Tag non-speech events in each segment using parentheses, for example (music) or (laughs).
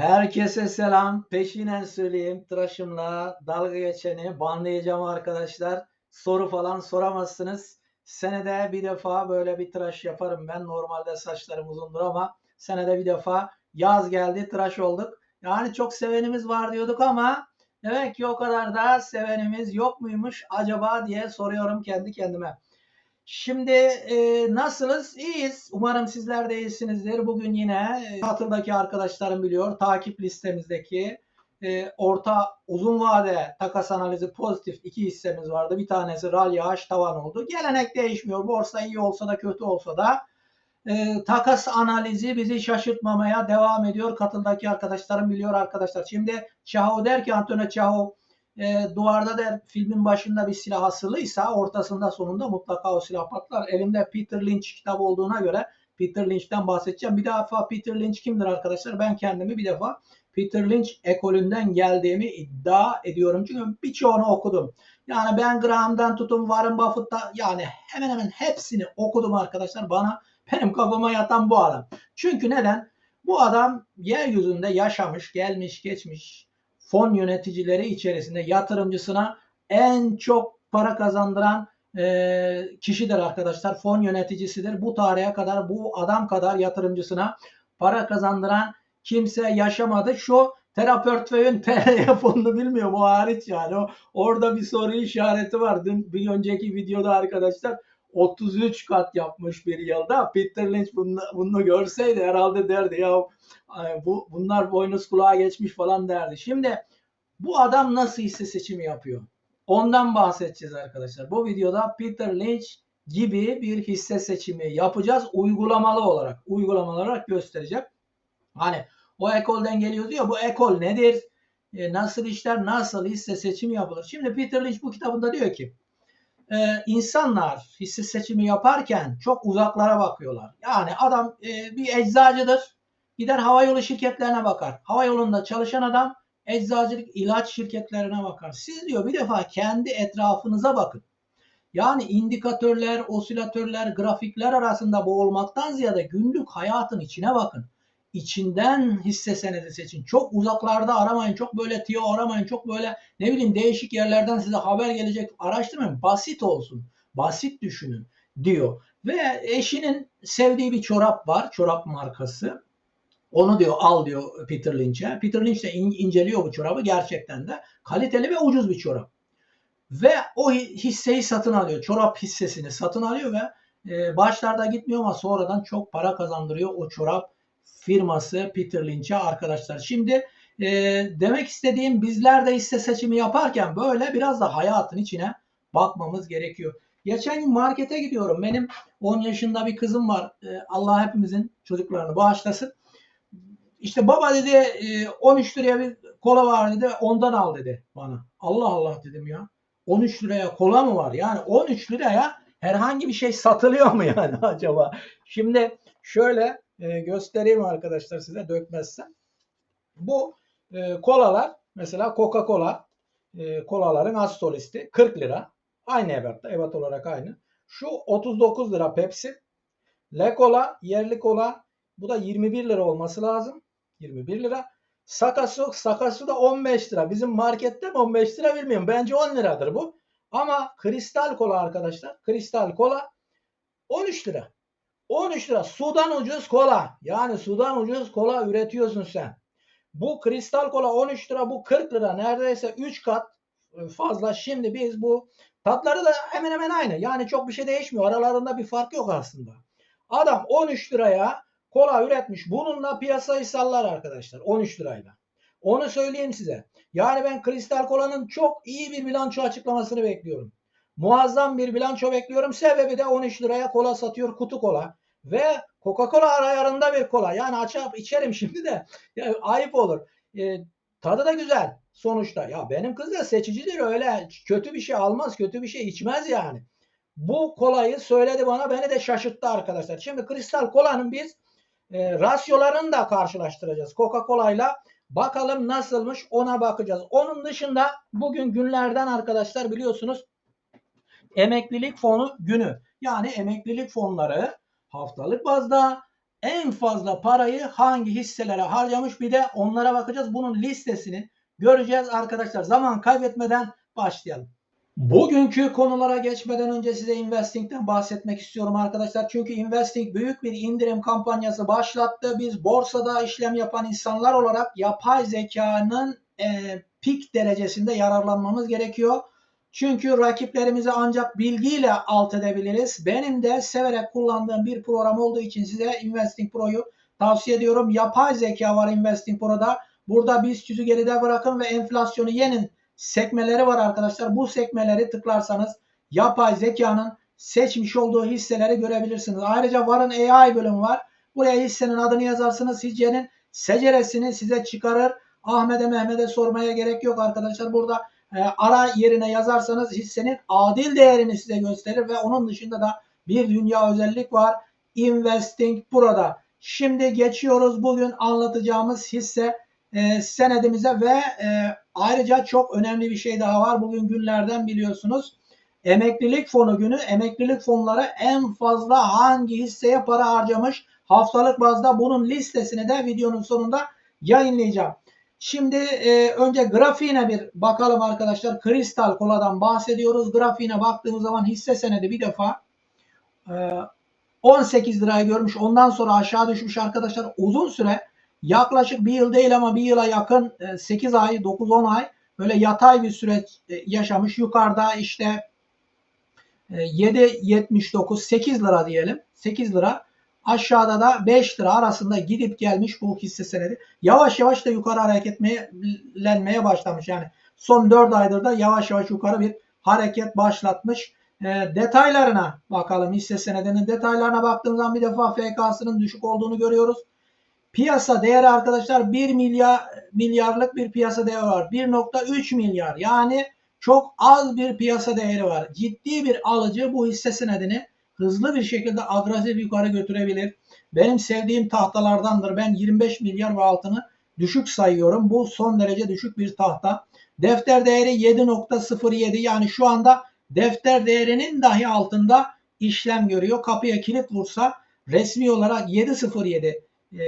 Herkese selam. Peşinen söyleyeyim. Tıraşımla dalga geçeni banlayacağım arkadaşlar. Soru falan soramazsınız. Senede bir defa böyle bir tıraş yaparım ben. Normalde saçlarım uzundur ama senede bir defa yaz geldi tıraş olduk. Yani çok sevenimiz var diyorduk ama demek ki o kadar da sevenimiz yok muymuş acaba diye soruyorum kendi kendime. Şimdi e, nasılız? İyiyiz. Umarım sizler de iyisinizdir. Bugün yine e, katıldaki arkadaşlarım biliyor. Takip listemizdeki e, orta uzun vade takas analizi pozitif iki hissemiz vardı. Bir tanesi rally H tavan oldu. Gelenek değişmiyor. Borsa iyi olsa da kötü olsa da e, takas analizi bizi şaşırtmamaya devam ediyor. Katıldaki arkadaşlarım biliyor arkadaşlar. Şimdi Çaho der ki Antonio Çaho e, duvarda da filmin başında bir silah asılıysa ortasında sonunda mutlaka o silah patlar. Elimde Peter Lynch kitabı olduğuna göre Peter Lynch'ten bahsedeceğim. Bir defa Peter Lynch kimdir arkadaşlar? Ben kendimi bir defa Peter Lynch ekolünden geldiğimi iddia ediyorum. Çünkü birçoğunu okudum. Yani ben Graham'dan tutun Warren Buffett'ta yani hemen hemen hepsini okudum arkadaşlar. Bana benim kafama yatan bu adam. Çünkü neden? Bu adam yeryüzünde yaşamış, gelmiş, geçmiş, fon yöneticileri içerisinde yatırımcısına en çok para kazandıran e, kişidir arkadaşlar. Fon yöneticisidir. Bu tarihe kadar bu adam kadar yatırımcısına para kazandıran kimse yaşamadı. Şu terapörtföyün (laughs) TR fonunu bilmiyor bu hariç yani. O, orada bir soru işareti var. Dün bir önceki videoda arkadaşlar 33 kat yapmış bir yılda. Peter Lynch bunu, bunu görseydi herhalde derdi ya bu bunlar boynuz kulağa geçmiş falan derdi. Şimdi bu adam nasıl hisse seçimi yapıyor? Ondan bahsedeceğiz arkadaşlar. Bu videoda Peter Lynch gibi bir hisse seçimi yapacağız uygulamalı olarak. Uygulamalı olarak göstereceğim. Hani o ekolden geliyor diyor. Bu ekol nedir? E, nasıl işler? Nasıl hisse seçimi yapılır? Şimdi Peter Lynch bu kitabında diyor ki e, insanlar hisse seçimi yaparken çok uzaklara bakıyorlar. Yani adam e, bir eczacıdır. Gider havayolu şirketlerine bakar. Havayolunda çalışan adam eczacılık ilaç şirketlerine bakar. Siz diyor bir defa kendi etrafınıza bakın. Yani indikatörler, osilatörler, grafikler arasında boğulmaktan ziyade günlük hayatın içine bakın. İçinden hisse senedi seçin. Çok uzaklarda aramayın. Çok böyle tiyo aramayın. Çok böyle ne bileyim değişik yerlerden size haber gelecek. Araştırmayın. Basit olsun. Basit düşünün diyor. Ve eşinin sevdiği bir çorap var. Çorap markası. Onu diyor al diyor Peter Lynch'e. Peter Lynch de in, inceliyor bu çorabı gerçekten de. Kaliteli ve ucuz bir çorap. Ve o hisseyi satın alıyor. Çorap hissesini satın alıyor ve e, başlarda gitmiyor ama sonradan çok para kazandırıyor o çorap firması Peter Lynch'e arkadaşlar. Şimdi e, demek istediğim bizler de hisse seçimi yaparken böyle biraz da hayatın içine bakmamız gerekiyor. Geçen gün markete gidiyorum. Benim 10 yaşında bir kızım var. E, Allah hepimizin çocuklarını bağışlasın. İşte baba dedi 13 e, liraya bir kola var dedi ondan al dedi bana. Allah Allah dedim ya. 13 liraya kola mı var? Yani 13 liraya herhangi bir şey satılıyor mu yani (laughs) acaba? Şimdi şöyle e, göstereyim arkadaşlar size dökmezsem. Bu e, kolalar mesela Coca-Cola kolaların az solisti 40 lira. Aynı ebatta. Ebat olarak aynı. Şu 39 lira Pepsi. Le Cola yerli kola bu da 21 lira olması lazım. 21 lira. Sakasu, Sakasu da 15 lira. Bizim markette mi 15 lira bilmiyorum. Bence 10 liradır bu. Ama kristal kola arkadaşlar. Kristal kola 13 lira. 13 lira. Sudan ucuz kola. Yani sudan ucuz kola üretiyorsun sen. Bu kristal kola 13 lira. Bu 40 lira. Neredeyse 3 kat fazla. Şimdi biz bu tatları da hemen hemen aynı. Yani çok bir şey değişmiyor. Aralarında bir fark yok aslında. Adam 13 liraya kola üretmiş. Bununla piyasayı sallar arkadaşlar 13 lirayla. Onu söyleyeyim size. Yani ben Kristal Kola'nın çok iyi bir bilanço açıklamasını bekliyorum. Muazzam bir bilanço bekliyorum. Sebebi de 13 liraya kola satıyor kutu kola. Ve Coca-Cola ayarında bir kola. Yani açıp içerim şimdi de. Ya, ayıp olur. E, tadı da güzel sonuçta. Ya benim kız da seçicidir öyle. Kötü bir şey almaz, kötü bir şey içmez yani. Bu kolayı söyledi bana beni de şaşırttı arkadaşlar. Şimdi Kristal Kola'nın biz e, rasyolarını da karşılaştıracağız Coca-Cola ile. Bakalım nasılmış ona bakacağız. Onun dışında bugün günlerden arkadaşlar biliyorsunuz emeklilik fonu günü. Yani emeklilik fonları haftalık bazda en fazla parayı hangi hisselere harcamış bir de onlara bakacağız. Bunun listesini göreceğiz arkadaşlar. Zaman kaybetmeden başlayalım. Bugünkü konulara geçmeden önce size Investing'den bahsetmek istiyorum arkadaşlar. Çünkü Investing büyük bir indirim kampanyası başlattı. Biz borsada işlem yapan insanlar olarak yapay zekanın e, pik derecesinde yararlanmamız gerekiyor. Çünkü rakiplerimizi ancak bilgiyle alt edebiliriz. Benim de severek kullandığım bir program olduğu için size Investing Pro'yu tavsiye ediyorum. Yapay zeka var Investing Pro'da. Burada BIST 100'ü geride bırakın ve enflasyonu yenin sekmeleri var arkadaşlar. Bu sekmeleri tıklarsanız yapay zekanın seçmiş olduğu hisseleri görebilirsiniz. Ayrıca varın AI bölümü var. Buraya hissenin adını yazarsınız. Hissenin seceresini size çıkarır. Ahmet'e Mehmet'e sormaya gerek yok arkadaşlar. Burada e, ara yerine yazarsanız hissenin adil değerini size gösterir ve onun dışında da bir dünya özellik var. Investing burada. Şimdi geçiyoruz bugün anlatacağımız hisse e, senedimize ve e, ayrıca çok önemli bir şey daha var. Bugün günlerden biliyorsunuz. Emeklilik fonu günü. Emeklilik fonları en fazla hangi hisseye para harcamış haftalık bazda bunun listesini de videonun sonunda yayınlayacağım. Şimdi e, önce grafiğine bir bakalım arkadaşlar. Kristal koladan bahsediyoruz. Grafiğine baktığımız zaman hisse senedi bir defa e, 18 lirayı görmüş. Ondan sonra aşağı düşmüş arkadaşlar. Uzun süre yaklaşık bir yıl değil ama bir yıla yakın 8 ay 9-10 ay böyle yatay bir süreç e, yaşamış. Yukarıda işte 7.79 8 lira diyelim. 8 lira. Aşağıda da 5 lira arasında gidip gelmiş bu hisse senedi. Yavaş yavaş da yukarı hareketlenmeye başlamış. Yani son 4 aydır da yavaş yavaş yukarı bir hareket başlatmış. E, detaylarına bakalım hisse senedinin detaylarına baktığımız zaman bir defa FK'sının düşük olduğunu görüyoruz. Piyasa değeri arkadaşlar 1 milyar milyarlık bir piyasa değeri var. 1.3 milyar yani çok az bir piyasa değeri var. Ciddi bir alıcı bu hisse senedini hızlı bir şekilde agresif yukarı götürebilir. Benim sevdiğim tahtalardandır. Ben 25 milyar ve altını düşük sayıyorum. Bu son derece düşük bir tahta. Defter değeri 7.07 yani şu anda defter değerinin dahi altında işlem görüyor. Kapıya kilit vursa resmi olarak 7.07 e,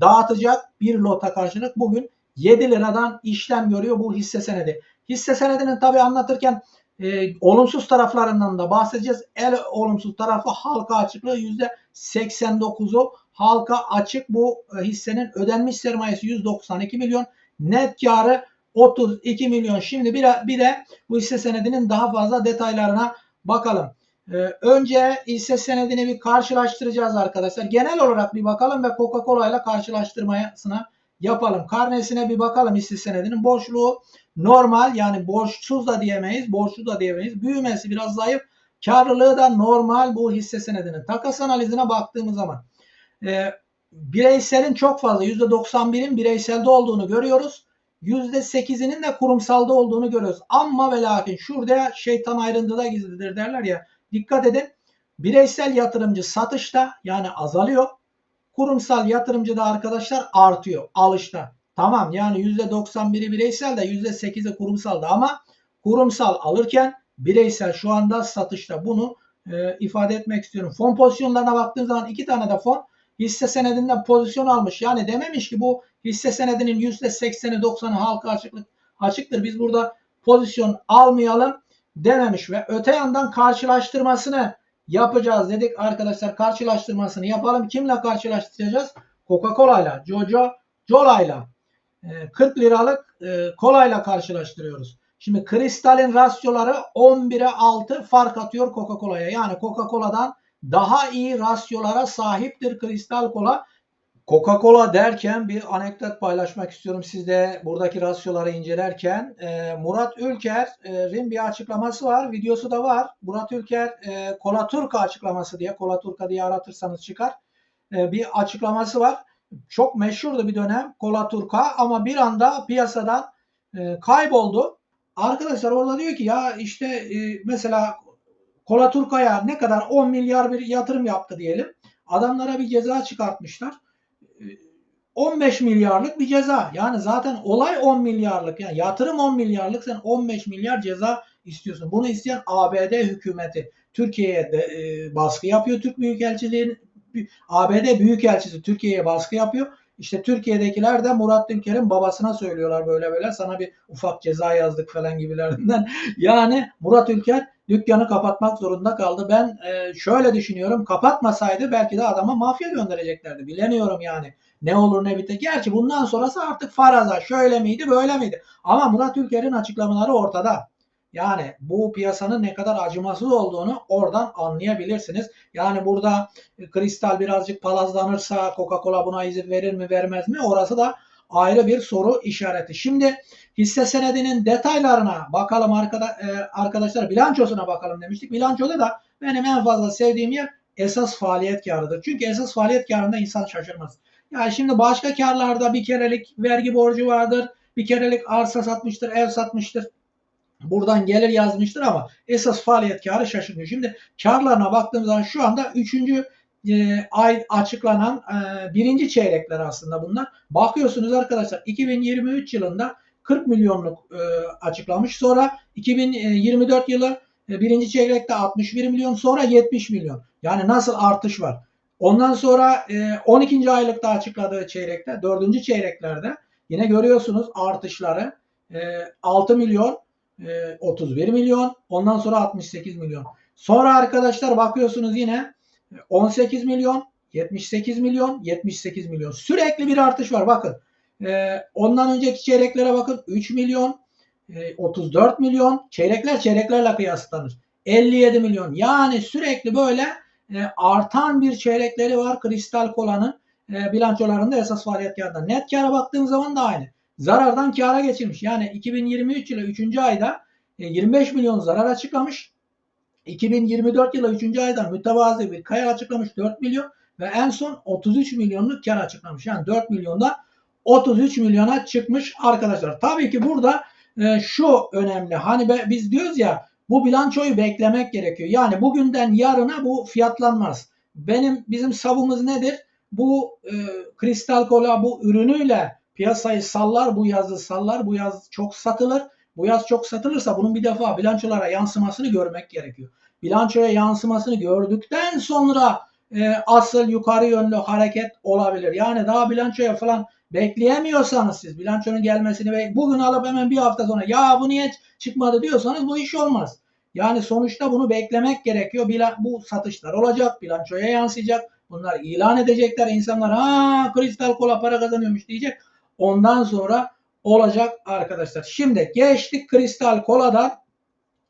dağıtacak bir lota karşılık bugün 7 liradan işlem görüyor bu hisse senedi. Hisse senedinin tabi anlatırken e, olumsuz taraflarından da bahsedeceğiz. El olumsuz tarafı halka açıklığı %89'u halka açık bu e, hissenin ödenmiş sermayesi 192 milyon. Net karı 32 milyon. Şimdi bir, bir de bu hisse senedinin daha fazla detaylarına bakalım. Ee, önce hisse senedini bir karşılaştıracağız arkadaşlar. Genel olarak bir bakalım ve Coca-Cola ile karşılaştırmasına yapalım. Karnesine bir bakalım hisse senedinin. Borçluğu normal yani borçsuz da diyemeyiz, borçlu da diyemeyiz. Büyümesi biraz zayıf. Karlılığı da normal bu hisse senedinin. Takas analizine baktığımız zaman e, bireyselin çok fazla %91'in bireyselde olduğunu görüyoruz. %8'inin de kurumsalda olduğunu görüyoruz. Ama ve lakin şurada şeytan ayrıntıda gizlidir derler ya. Dikkat edin. Bireysel yatırımcı satışta yani azalıyor. Kurumsal yatırımcı da arkadaşlar artıyor alışta. Tamam yani %91'i bireysel de %8'i kurumsal da ama kurumsal alırken bireysel şu anda satışta. Bunu e, ifade etmek istiyorum. Fon pozisyonlarına baktığım zaman iki tane de fon hisse senedinden pozisyon almış. Yani dememiş ki bu hisse senedinin %80'i 90'ı halka açıklık açıktır. Biz burada pozisyon almayalım dememiş ve öte yandan karşılaştırmasını yapacağız dedik arkadaşlar. Karşılaştırmasını yapalım. Kimle karşılaştıracağız? Coca-Cola ile, Jojo Cola ile 40 liralık e, kolayla karşılaştırıyoruz. Şimdi kristalin rasyoları 11'e 6 fark atıyor Coca-Cola'ya. Yani Coca-Cola'dan daha iyi rasyolara sahiptir kristal kola. Coca-Cola derken bir anekdot paylaşmak istiyorum sizde buradaki rasyoları incelerken. E, Murat Ülker'in bir açıklaması var. Videosu da var. Murat Ülker e, Kola Turka açıklaması diye Kola Turka diye aratırsanız çıkar. E, bir açıklaması var. Çok meşhurdu bir dönem Kola Turka ama bir anda piyasadan e, kayboldu. Arkadaşlar orada diyor ki ya işte e, mesela Kola Turka'ya ne kadar 10 milyar bir yatırım yaptı diyelim. Adamlara bir ceza çıkartmışlar. 15 milyarlık bir ceza. Yani zaten olay 10 milyarlık. Yani yatırım 10 milyarlık sen 15 milyar ceza istiyorsun. Bunu isteyen ABD hükümeti Türkiye'ye de, e, baskı yapıyor Türk Büyükelçiliğin ABD Büyükelçisi Türkiye'ye baskı yapıyor. İşte Türkiye'dekiler de Murat Ülker'in babasına söylüyorlar böyle böyle sana bir ufak ceza yazdık falan gibilerinden. (laughs) yani Murat Ülker dükkanı kapatmak zorunda kaldı. Ben e, şöyle düşünüyorum kapatmasaydı belki de adama mafya göndereceklerdi. Bilemiyorum yani ne olur ne biter. Gerçi bundan sonrası artık faraza şöyle miydi böyle miydi. Ama Murat Ülker'in açıklamaları ortada. Yani bu piyasanın ne kadar acımasız olduğunu oradan anlayabilirsiniz. Yani burada kristal birazcık palazlanırsa Coca-Cola buna izin verir mi vermez mi orası da ayrı bir soru işareti. Şimdi hisse senedinin detaylarına bakalım arkadaşlar bilançosuna bakalım demiştik. Bilançoda da benim en fazla sevdiğim yer esas faaliyet karıdır. Çünkü esas faaliyet karında insan şaşırmaz. Yani şimdi başka karlarda bir kerelik vergi borcu vardır. Bir kerelik arsa satmıştır, ev satmıştır buradan gelir yazmıştır ama esas faaliyet karı şaşırmıyor. Şimdi karlarına baktığımız zaman şu anda 3. E, ay açıklanan e, birinci çeyrekler aslında bunlar. Bakıyorsunuz arkadaşlar 2023 yılında 40 milyonluk e, açıklamış. Sonra 2024 yılı e, birinci çeyrekte 61 milyon sonra 70 milyon. Yani nasıl artış var? Ondan sonra e, 12. aylıkta açıkladığı çeyrekte, 4. çeyreklerde yine görüyorsunuz artışları. E, 6 milyon 31 ee, milyon. Ondan sonra 68 milyon. Sonra arkadaşlar bakıyorsunuz yine 18 milyon, 78 milyon, 78 milyon. Sürekli bir artış var. Bakın. Ee, ondan önceki çeyreklere bakın. 3 milyon, 34 e, milyon. Çeyrekler çeyreklerle kıyaslanır. 57 milyon. Yani sürekli böyle e, artan bir çeyrekleri var Kristal Kola'nın e, bilançolarında esas faaliyet kârında. Net kâra baktığımız zaman da aynı zarardan kâra geçirmiş. Yani 2023 yılı 3. ayda 25 e, milyon zarar açıklamış. 2024 yılı 3. ayda mütevazi bir kaya açıklamış 4 milyon ve en son 33 milyonluk kar açıklamış. Yani 4 milyonda 33 milyona çıkmış arkadaşlar. Tabii ki burada e, şu önemli. Hani be, biz diyoruz ya bu bilançoyu beklemek gerekiyor. Yani bugünden yarına bu fiyatlanmaz. Benim bizim savımız nedir? Bu e, kristal kola bu ürünüyle piyasayı sallar, bu yazı sallar, bu yaz çok satılır. Bu yaz çok satılırsa bunun bir defa bilançolara yansımasını görmek gerekiyor. Bilançoya yansımasını gördükten sonra e, asıl yukarı yönlü hareket olabilir. Yani daha bilançoya falan bekleyemiyorsanız siz bilançonun gelmesini ve bugün alıp hemen bir hafta sonra ya bu niye çıkmadı diyorsanız bu iş olmaz. Yani sonuçta bunu beklemek gerekiyor. Bu satışlar olacak, bilançoya yansıyacak. Bunlar ilan edecekler. İnsanlar ha kristal kola para kazanıyormuş diyecek. Ondan sonra olacak arkadaşlar. Şimdi geçtik kristal koladan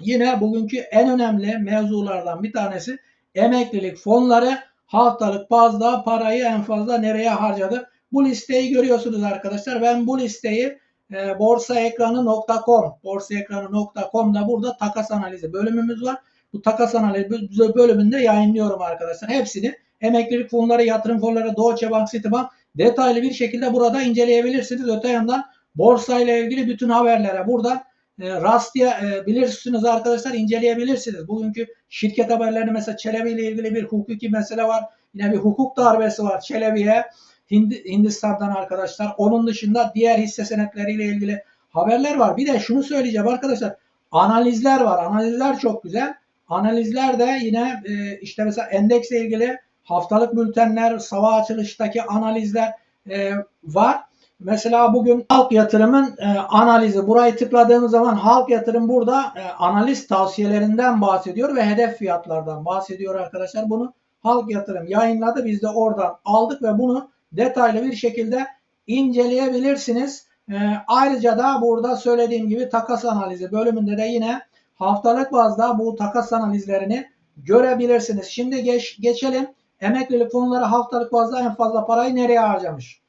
yine bugünkü en önemli mevzulardan bir tanesi emeklilik fonları haftalık bazda parayı en fazla nereye harcadı? Bu listeyi görüyorsunuz arkadaşlar. Ben bu listeyi e, borsaekranı.com borsaekranı.com'da burada takas analizi bölümümüz var. Bu takas analizi bölümünde yayınlıyorum arkadaşlar. Hepsini emeklilik fonları, yatırım fonları, Doğu Bank, Citibank detaylı bir şekilde burada inceleyebilirsiniz. Öte yandan borsa ile ilgili bütün haberlere burada e, rastlayabilirsiniz e, arkadaşlar inceleyebilirsiniz. Bugünkü şirket haberlerini mesela Çelebi ile ilgili bir hukuki mesele var. Yine bir hukuk darbesi var Çelebi'ye Hindistan'dan arkadaşlar. Onun dışında diğer hisse senetleriyle ilgili haberler var. Bir de şunu söyleyeceğim arkadaşlar. Analizler var. Analizler çok güzel. Analizler de yine e, işte mesela endeksle ilgili haftalık bültenler, sabah açılıştaki analizler e, var. Mesela bugün halk yatırımın e, analizi. Burayı tıkladığımız zaman halk yatırım burada e, analiz tavsiyelerinden bahsediyor ve hedef fiyatlardan bahsediyor arkadaşlar. Bunu halk yatırım yayınladı. Biz de oradan aldık ve bunu detaylı bir şekilde inceleyebilirsiniz. E, ayrıca da burada söylediğim gibi takas analizi bölümünde de yine haftalık bazda bu takas analizlerini görebilirsiniz. Şimdi geç, geçelim Emeklilik fonları haftalık bazda en fazla parayı nereye harcamış?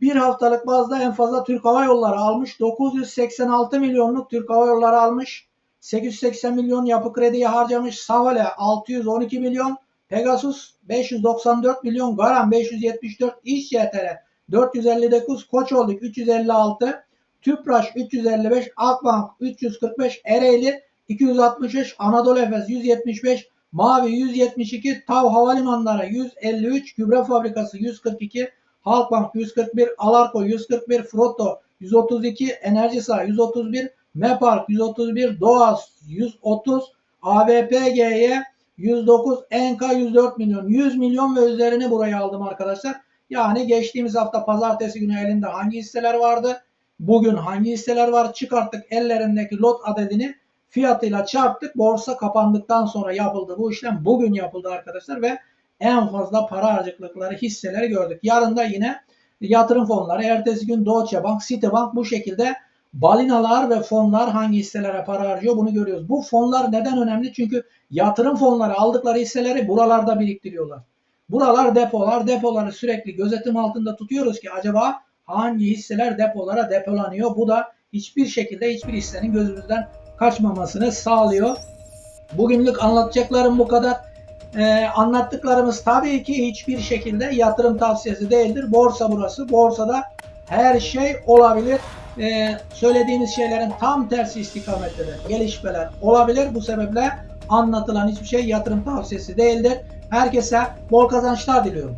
Bir haftalık bazda en fazla Türk Hava Yolları almış. 986 milyonluk Türk Hava Yolları almış. 880 milyon yapı krediye harcamış. Savale 612 milyon. Pegasus 594 milyon. Garan 574. İş YTR 459. Koçolduk 356. Tüpraş 355. Akbank 345. Ereğli 265. Anadolu Efes 175. Mavi 172, Tav Havalimanları 153, Gübre Fabrikası 142, Halkbank 141, Alarko 141, Frotto 132, Enerjisa 131, Mepark 131, Doğas 130, AVPG'ye 109, Enka 104 milyon. 100 milyon ve üzerini buraya aldım arkadaşlar. Yani geçtiğimiz hafta pazartesi günü elinde hangi hisseler vardı? Bugün hangi hisseler var? Çıkarttık ellerindeki lot adedini fiyatıyla çarptık. Borsa kapandıktan sonra yapıldı. Bu işlem bugün yapıldı arkadaşlar ve en fazla para harcıklıkları hisseleri gördük. Yarın da yine yatırım fonları, ertesi gün Deutsche Bank, Citibank bu şekilde balinalar ve fonlar hangi hisselere para harcıyor bunu görüyoruz. Bu fonlar neden önemli? Çünkü yatırım fonları aldıkları hisseleri buralarda biriktiriyorlar. Buralar depolar. Depoları sürekli gözetim altında tutuyoruz ki acaba hangi hisseler depolara depolanıyor? Bu da hiçbir şekilde hiçbir hissenin gözümüzden kaçmamasını sağlıyor. Bugünlük anlatacaklarım bu kadar. Ee, anlattıklarımız tabii ki hiçbir şekilde yatırım tavsiyesi değildir. Borsa burası. Borsada her şey olabilir. Ee, söylediğimiz şeylerin tam tersi istikamettedir. Gelişmeler olabilir. Bu sebeple anlatılan hiçbir şey yatırım tavsiyesi değildir. Herkese bol kazançlar diliyorum.